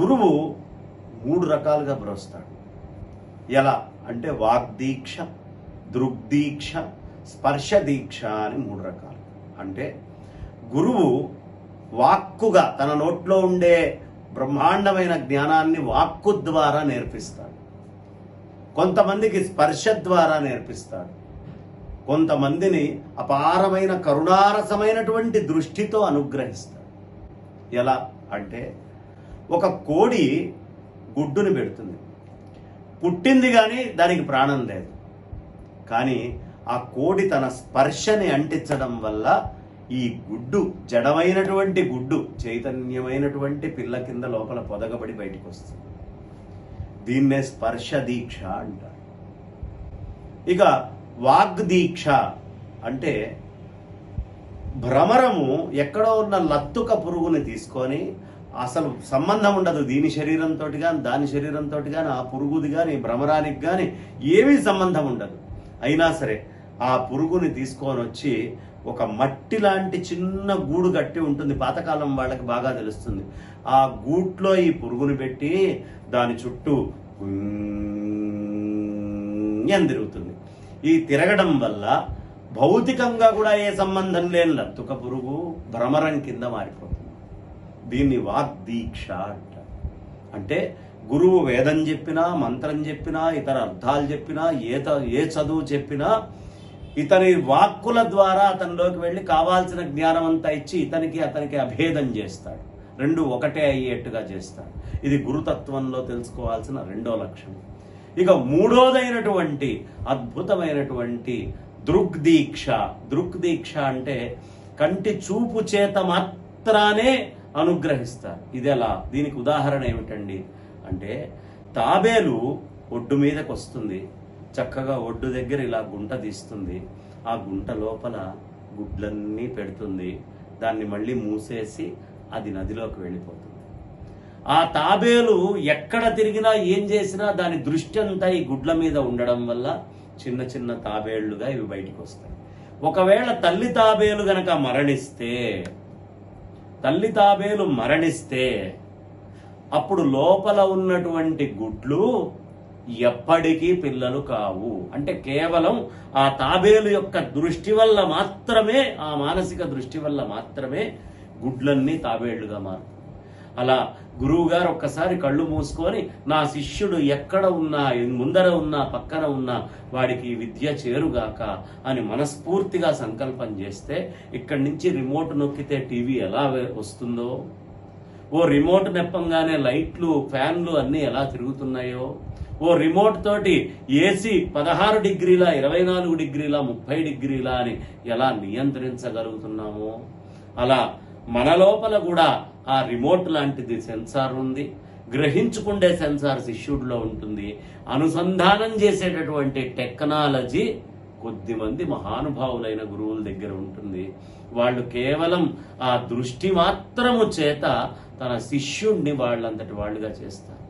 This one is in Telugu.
గురువు మూడు రకాలుగా బ్రోస్తాడు ఎలా? అంటే వాగ్దీక్ష దృగ్దీక్ష స్పర్శ దీక్ష అని మూడు రకాలు. అంటే గురువు వాక్కుగా తన నోట్లో ఉండే బ్రహ్మాండమైన జ్ఞానాన్ని వాక్కు ద్వారా నేర్పిస్తాడు. కొంతమందికి స్పర్శ ద్వారా నేర్పిస్తాడు. కొంతమందిని అపారమైన కరుణారసమైనటువంటి దృష్టితో అనుగ్రహిస్తాడు. ఎలా? అంటే ఒక కోడి గుడ్డుని పెడుతుంది. పుట్టింది కానీ దానికి ప్రాణం లేదు. కానీ ఆ కోడి తన స్పర్శని అంటించడం వల్ల ఈ గుడ్డు జడమైనటువంటి గుడ్డు చైతన్యమైనటువంటి పిల్ల కింద లోపల పొదగబడి బయటకు వస్తుంది. దీన్నే స్పర్శ దీక్ష అంటారు. ఇక వాగ్దీక్ష అంటే భ్రమరము ఎక్కడో ఉన్న లత్తుక పురుగుని తీసుకొని అసలు సంబంధం ఉండదు. దీని శరీరంతో కానీ దాని శరీరంతో కానీ ఆ పురుగుది కానీ భ్రమరానికి కానీ ఏమీ సంబంధం ఉండదు. అయినా సరే ఆ పురుగుని తీసుకొని వచ్చి ఒక మట్టి లాంటి చిన్న గూడు కట్టి ఉంటుంది. పాతకాలం వాళ్ళకి బాగా తెలుస్తుంది. ఆ గూట్లో ఈ పురుగుని పెట్టి దాని చుట్టూ అని తిరుగుతుంది. ఈ తిరగడం వల్ల భౌతికంగా కూడా ఏ సంబంధం లేని లత్తుక పురుగు భ్రమరం కింద మారిపోతుంది. దీన్ని వాగ్దీక్ష అంట అంటే గురువు వేదం చెప్పినా మంత్రం చెప్పినా ఇతర అర్థాలు చెప్పినా ఏ త- ఏ చదువు చెప్పినా ఇతని వాక్కుల ద్వారా అతనిలోకి వెళ్ళి కావాల్సిన జ్ఞానం అంతా ఇచ్చి ఇతనికి అతనికి అభేదం చేస్తాడు. రెండు ఒకటే అయ్యేట్టుగా చేస్తాడు. ఇది గురుతత్వంలో తెలుసుకోవాల్సిన రెండో లక్షణం. ఇక మూడోదైనటువంటి అద్భుతమైనటువంటి దృగ్దీక్ష. దృగ్దీక్ష అంటే కంటి చూపు చేత మాత్రానే అనుగ్రహిస్తారు. ఇది ఎలా? దీనికి ఉదాహరణ ఏమిటండి? అంటే తాబేలు ఒడ్డు మీదకి వస్తుంది. చక్కగా ఒడ్డు దగ్గర ఇలా గుంట తీస్తుంది. ఆ గుంట లోపల గుడ్లన్నీ పెడుతుంది. దాన్ని మళ్ళీ మూసేసి అది నదిలోకి వెళ్ళిపోతుంది. ఆ తాబేలు ఎక్కడ తిరిగినా ఏం చేసినా దాని దృష్టి అంతా ఈ గుడ్ల మీద ఉండడం వల్ల చిన్న చిన్న తాబేళ్ళుగా ఇవి బయటికి వస్తాయి. ఒకవేళ తల్లి తాబేలు గనక మరణిస్తే తల్లి తాబేలు మరణిస్తే అప్పుడు లోపల ఉన్నటువంటి గుడ్లు ఎప్పటికీ పిల్లలు కావు. అంటే కేవలం ఆ తాబేలు యొక్క దృష్టి వల్ల మాత్రమే ఆ మానసిక దృష్టి వల్ల మాత్రమే గుడ్లన్నీ తాబేళ్ళుగా మారుతాయి. అలా గురువు గారు ఒక్కసారి కళ్ళు మూసుకొని నా శిష్యుడు ఎక్కడ ఉన్నా ముందర ఉన్నా పక్కన ఉన్నా వాడికి విద్య చేరుగాక అని మనస్ఫూర్తిగా సంకల్పం చేస్తే ఇక్కడి నుంచి రిమోట్ నొక్కితే టీవీ ఎలా వస్తుందో? ఓ రిమోట్ నెప్పంగానే లైట్లు ఫ్యాన్లు అన్నీ ఎలా తిరుగుతున్నాయో? ఓ రిమోట్ తోటి ఏసీ పదహారు డిగ్రీల ఇరవై నాలుగు డిగ్రీల ముప్పై డిగ్రీల అని ఎలా నియంత్రించగలుగుతున్నామో? అలా మన లోపల కూడా ఆ రిమోట్ లాంటిది సెన్సార్ ఉంది. గ్రహించుకుండే సెన్సార్ శిష్యుడిలో ఉంటుంది. అనుసంధానం చేసేటటువంటి టెక్నాలజీ కొద్దిమంది మహానుభావులైన గురువుల దగ్గర ఉంటుంది. వాళ్ళు కేవలం ఆ దృష్టి మాత్రము చేత తన శిష్యుణ్ణి వాళ్ళంతటి వాళ్ళుగా చేస్తారు.